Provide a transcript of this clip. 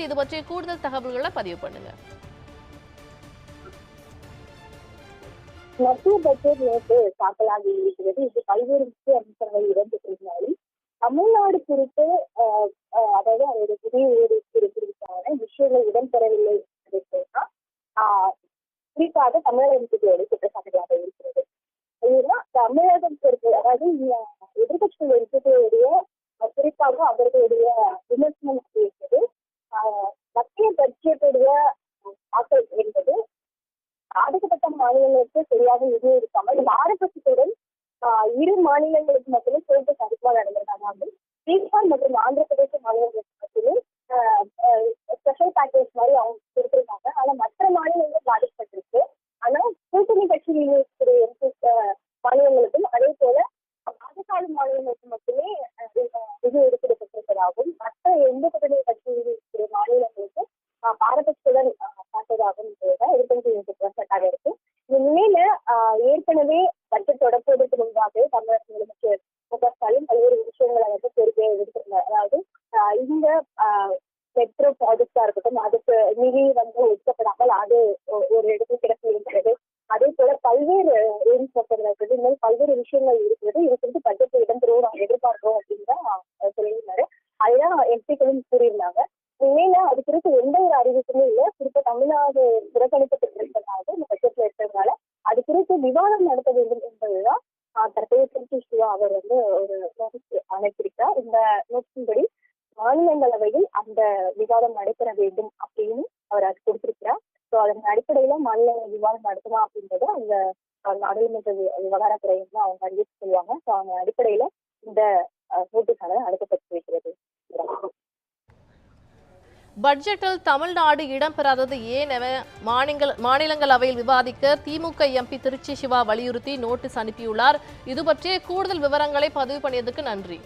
சத்யமூர்த்தி இது பற்றிய கூடுதல் தகவல்களை பதிவு பண்ணுங்க. மத்திய பட்ஜெட் நேற்று தாக்கலாகி இருக்கிறது. இது பல்வேறு முக்கிய அம்சங்கள் இடம்பெற்றிருந்தாலும் தமிழ்நாடு குறித்து அதாவது அதோட புதிய குறிப்பிட்டான விஷயங்கள் இடம்பெறவில்லை குறிப்பாக ஆஹ், குறிப்பாக குற்றச்சாட்டுகளாக இருக்கிறது. ஏன்னா தமிழகம் பொறுத்து அதாவது எதிர்கட்சிகள் இருக்கக்கூடிய குறிப்பாக அவர்களுடைய விமர்சனம் பட்ஜெட்டுடைய தாக்கல் என்பது பாதிக்கப்பட்ட மாநிலங்களுக்கு சரியாக நிதி இருக்காமல் பாரபட்சத்துடன் ஆஹ், இரு மாநிலங்களுக்கு மட்டுமே சேர்த்து சரிப்பாக நடந்திருக்காங்க. பீகார் மற்றும் ஆந்திர பிரதேச மாநிலங்களுக்கு மட்டுமே ஸ்பெஷல் பேக்கேஜ் மாதிரி அவங்க கொடுத்திருக்காங்க. ஆனா மற்ற மாநிலங்கள் பாதிக்கப்பட்டிருக்கு. ஆனா கூட்டணி கட்சியில் இருக்கக்கூடிய மாநிலங்களுக்கும் அதே போல பாதிக்காத மாநிலங்களுக்கு மட்டுமே இந்த மெட்ரோ ப்ராஜெக்டா இருக்கட்டும் அதுக்கு நிதி வந்து ஒதுக்கப்படாமல் அது ஒரு இடத்தில் கிடப்பு இருக்கிறது அதே போல பல்வேறு ரூல்ஸ் இருக்கிறது இந்த மாதிரி பல்வேறு விஷயங்கள் இருக்கிறது. இது குறித்து பட்ஜெட் இடம்பெறுவோம் நாங்கள் எதிர்பார்க்கிறோம் அப்படின்னு தான் சொல்லியிருந்தாரு. அதுதான் எம்பிக்களும் கூறியிருந்தாங்க. மேல அது குறித்து எந்த ஒரு அறிவிப்புமே இல்லை. குறிப்பா தமிழ்நாடு புறக்கணிக்கப்பட்டிருப்பதாக இந்த பட்ஜெட்ல இருக்கிறதுனால அது குறித்து விவாதம் நடத்த வேண்டும் என்பதுதான் தற்போது திருச்சி சிவா அவர் வந்து ஒரு நோட்டீஸ் அனுப்பியிருக்கார் இந்த நோட்டீஸின்படி மாநிலங்களவையில் அந்த விவாதம் நடைபெற வேண்டும் அப்படின்னு அவர் அது கொடுத்திருக்கிறார். ஸோ அதன் அடிப்படையில மாநில விவாதம் நடத்துமா அப்படின்றத அந்த நாடாளுமன்ற விவகாரத்துறை வந்து அவங்க அறிவித்து சொல்லுவாங்க. ஸோ அவங்க அடிப்படையில இந்த நோட்டீஸ் அனுப்பப்பட்டு இருக்கிறது பட்ஜெட்டில் தமிழ்நாடு இடம்பெறாதது ஏன் என மாநில மாநிலங்களவையில் விவாதிக்க திமுக எம்பி திருச்சி சிவா வலியுறுத்தி நோட்டீஸ் அனுப்பியுள்ளார். இது பற்றிய கூடுதல் விவரங்களை பதிவு பண்ணியதுக்கு நன்றி.